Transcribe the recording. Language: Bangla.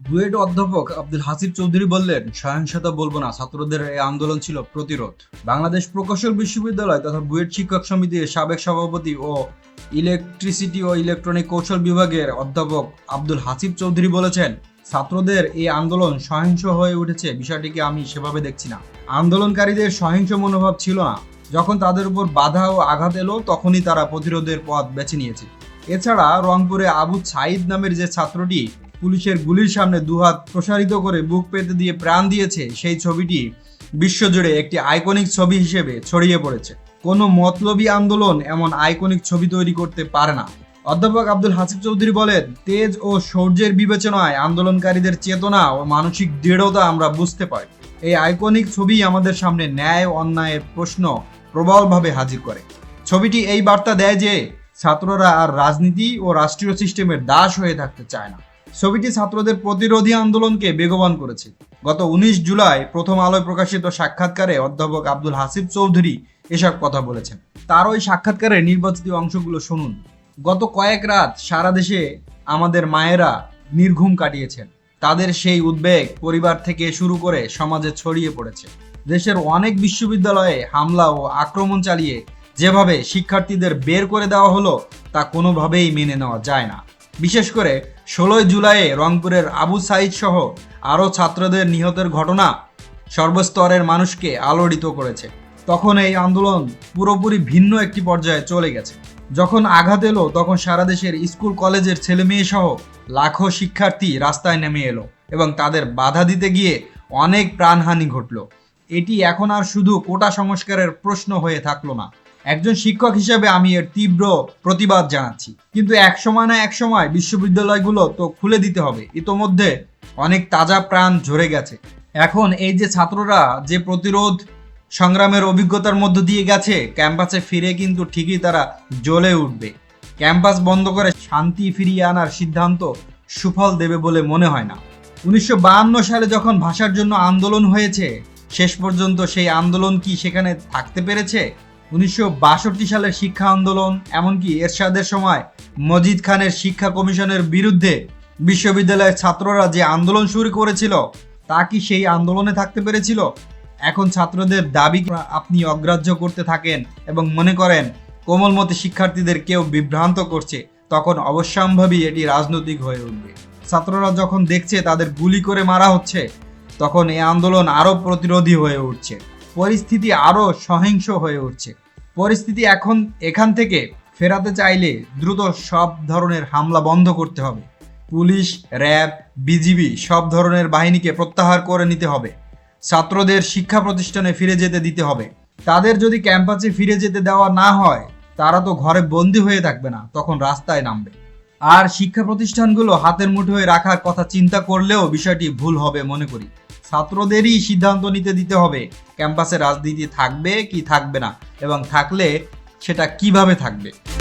বুয়েট অধ্যাপক আব্দুল হাসিব চৌধুরী বললেন, সহিংসতা বলব না, ছাত্রদের এই আন্দোলন ছিল প্রতিরোধ। বাংলাদেশ প্রকৌশল বিশ্ববিদ্যালয় তথা বুয়েট শিক্ষক সমিতির সাবেক সভাপতি ও ইলেকট্রিসিটি ও ইলেকট্রনিক কৌশল বিভাগের অধ্যাপক আব্দুল হাসিব চৌধুরী বলেছেন, ছাত্রদের এই আন্দোলন সহিংস হয়ে উঠেছে, বিষয়টিকে আমি সেভাবে দেখছি না। আন্দোলনকারীদের সহিংস মনোভাব ছিল না। যখন তাদের উপর বাধা ও আঘাত এলো, তখনই তারা প্রতিরোধের পথ বেছে নিয়েছে। এছাড়া রংপুরে আবু সাইদ নামের যে ছাত্রটি পুলিশের গুলির সামনে দুহাত প্রসারিত করে বুক পেতে দিয়ে প্রাণ দিয়েছে, সেই ছবিটি বিশ্বজুড়ে একটি আইকনিক ছবি হিসেবে ছড়িয়ে পড়েছে। কোনো মতলবী আন্দোলন এমন আইকনিক ছবি তৈরি করতে পারে না। অধ্যাপক আব্দুল হাসিব চৌধুরী বলেন, তেজ ও শৌর্যের বিবেচনায় আন্দোলনকারীদের চেতনা ও মানসিক দৃঢ়তা আমরা বুঝতে পারি। এই আইকনিক ছবি আমাদের সামনে ন্যায় অন্যায়ের প্রশ্ন প্রবলভাবে হাজির করে। ছবিটি এই বার্তা দেয় যে, ছাত্ররা আর রাজনীতি ও রাষ্ট্রীয় সিস্টেমের দাস হয়ে থাকতে চায় না। ছবিটি ছাত্রদের প্রতিরোধী আন্দোলনকে বেগবান করেছে। গত উনিশ জুলাই প্রথম আলোয় প্রকাশিত সাক্ষাৎকারে অধ্যাপক আব্দুল হাসিব চৌধুরী এসব কথা বলেছেন। তার ওই সাক্ষাৎকারের নির্বাচিত অংশগুলো শুনুন। গত কয়েক রাত সারা দেশে আমাদের মায়েরা নির্ঘুম কাটিয়েছেন। তাদের সেই উদ্বেগ পরিবার থেকে শুরু করে সমাজে ছড়িয়ে পড়েছে। দেশের অনেক বিশ্ববিদ্যালয়ে হামলা ও আক্রমণ চালিয়ে যেভাবে শিক্ষার্থীদের বের করে দেওয়া হলো, তা কোনোভাবেই মেনে নেওয়া যায় না। বিশেষ করে ষোলোই জুলাইয়ে রংপুরের আবু সাইদ সহ আরও ছাত্রদের নিহতের ঘটনা সর্বস্তরের মানুষকে আলোড়িত করেছে। তখন এই আন্দোলন পুরোপুরি ভিন্ন একটি পর্যায়ে চলে গেছে। যখন আঘাত এলো, তখন সারা দেশের স্কুল, কলেজের ছেলে মেয়ে সহ লাখো শিক্ষার্থী রাস্তায় নেমে এলো এবং তাদের বাধা দিতে গিয়ে অনেক প্রাণহানি ঘটলো। এটি এখন আর শুধু কোটা সংস্কারের প্রশ্ন হয়ে থাকল না। একজন শিক্ষক হিসেবে আমি এর তীব্র প্রতিবাদ জানাচ্ছি। কিন্তু এক সময় না এক সময় বিশ্ববিদ্যালয়গুলো তো খুলে দিতে হবে। ইতোমধ্যে অনেক তাজা প্রাণ ঝরে গেছে। এখন এই যে ছাত্ররা যে প্রতিরোধ সংগ্রামের অভিজ্ঞতার মধ্য দিয়ে গেছে, ক্যাম্পাসে ফিরে কিন্তু ঠিকই তারা জ্বলে উঠবে। ক্যাম্পাস বন্ধ করে শান্তি ফিরিয়ে আনার সিদ্ধান্ত সুফল দেবে বলে মনে হয় না। উনিশশো সালে যখন ভাষার জন্য আন্দোলন হয়েছে, শেষ পর্যন্ত সেই আন্দোলন কি সেখানে থাকতে পেরেছে? উনিশশো বাষট্টি সালের শিক্ষা আন্দোলন, এমনকি এরশাদের সময় মজিদ খানের শিক্ষা কমিশনের বিরুদ্ধে বিশ্ববিদ্যালয়ের ছাত্ররা যে আন্দোলন শুরু করেছিল, তা কি সেই আন্দোলনে থাকতে পেরেছিল? এখন ছাত্রদের দাবি আপনি অগ্রাহ্য করতে থাকেন এবং মনে করেন কোমলমতি শিক্ষার্থীদের কেউ বিভ্রান্ত করছে, তখন অবশ্যম্ভাবী এটি রাজনৈতিক হয়ে উঠবে। ছাত্ররা যখন দেখছে তাদের গুলি করে মারা হচ্ছে, তখন এই আন্দোলন আরও প্রতিরোধী হয়ে উঠছে। পরিস্থিতি আরও সহিংস হয়ে উঠছে। পরিস্থিতি এখন এখান থেকে ফেরাতে চাইলে দ্রুত সব ধরনের হামলা বন্ধ করতে হবে। পুলিশ, র্যাব, বিজিবি সব ধরনের বাহিনীকে প্রত্যাহার করে নিতে হবে। ছাত্রদের শিক্ষা প্রতিষ্ঠানে ফিরে যেতে দিতে হবে। তাদের যদি ক্যাম্পাসে ফিরে যেতে দেওয়া না হয়, তারা তো ঘরে বন্দি হয়ে থাকবে না, তখন রাস্তায় নামবে। আর শিক্ষা প্রতিষ্ঠানগুলো হাতের মুঠোয় রাখার কথা চিন্তা করলেও বিষয়টি ভুল হবে মনে করি। ছাত্রদেরই সিদ্ধান্ত নিতে দিতে হবে। ক্যাম্পাসে রাজনীতি থাকবে কি থাকবে না? এবং থাকলে সেটা কীভাবে থাকবে?